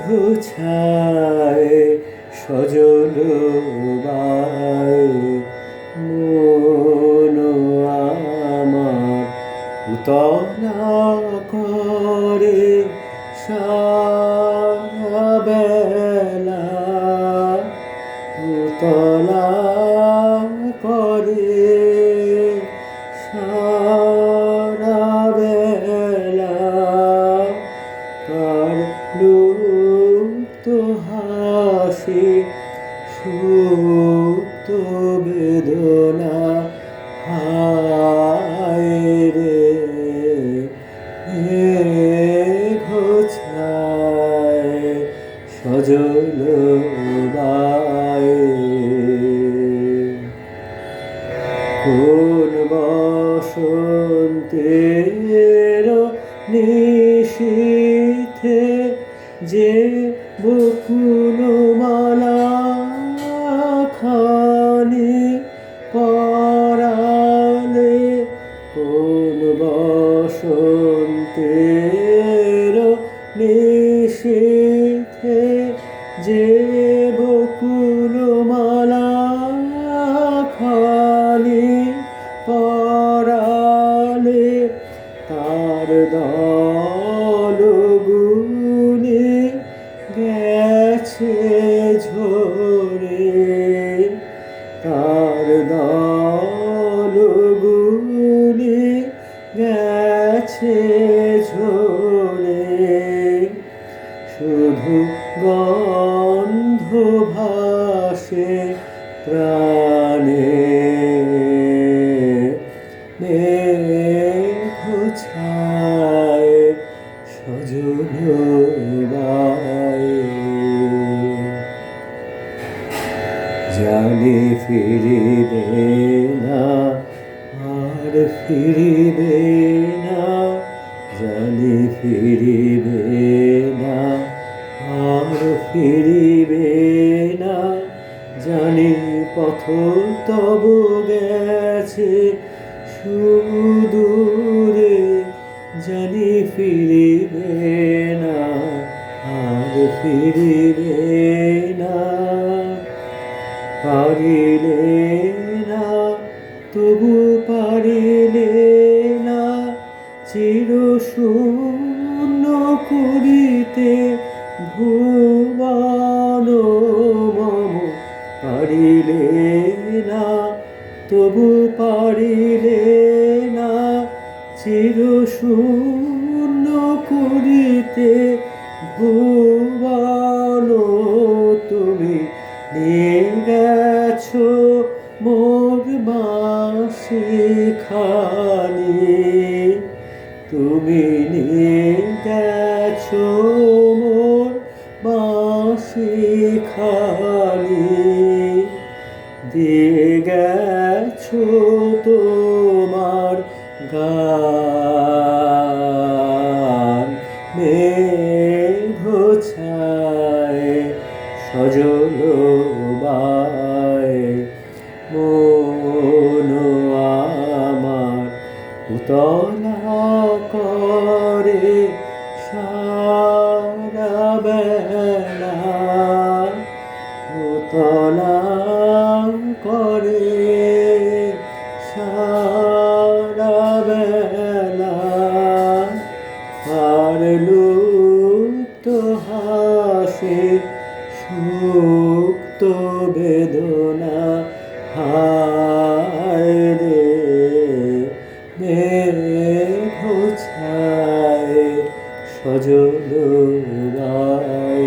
ঘুছায় সজল মন আমার উতলা করে সারা বেলা উতলা করে সারা হাসি সুপ্ত বেদনা হায় রে ঘোছায় সজল কোন বসন্তের নিশীথে যে বকুল মালা খানি পরালে কোন বসন্তের নিশীথে যে বকুল মালা খালি পরালে তার দল গুনে গেছে ঝরে তার দলগুলি গেছে ঝরে। শুধু গন্ধ ভাসে প্রাণে জানি ফিরিবে না, আর ফিরিবে না, জানি ফিরিবে না, আর ফিরিবে না, জানি পথ তব গেছে সুদূরে, জানি ফিরিবে না, আর ফিরিবে পারিলে না, তবু পারিলে না চির শূন্য করিতে ভুবন মম। পারিলে না, তবু পারিলে না চির শূন্য করিতে ভুবন তুমি। নিয়ে গেছো মোর মাসিখানি। তুমি নীল গেছো মোর মাসিখানি। দিয়ে গেছো উতলা করে সারা বেলা করে সারা বেলা আর লুপ্ত হাসে সুপ্ত বেদনা হায় বোঝায় সজল রায়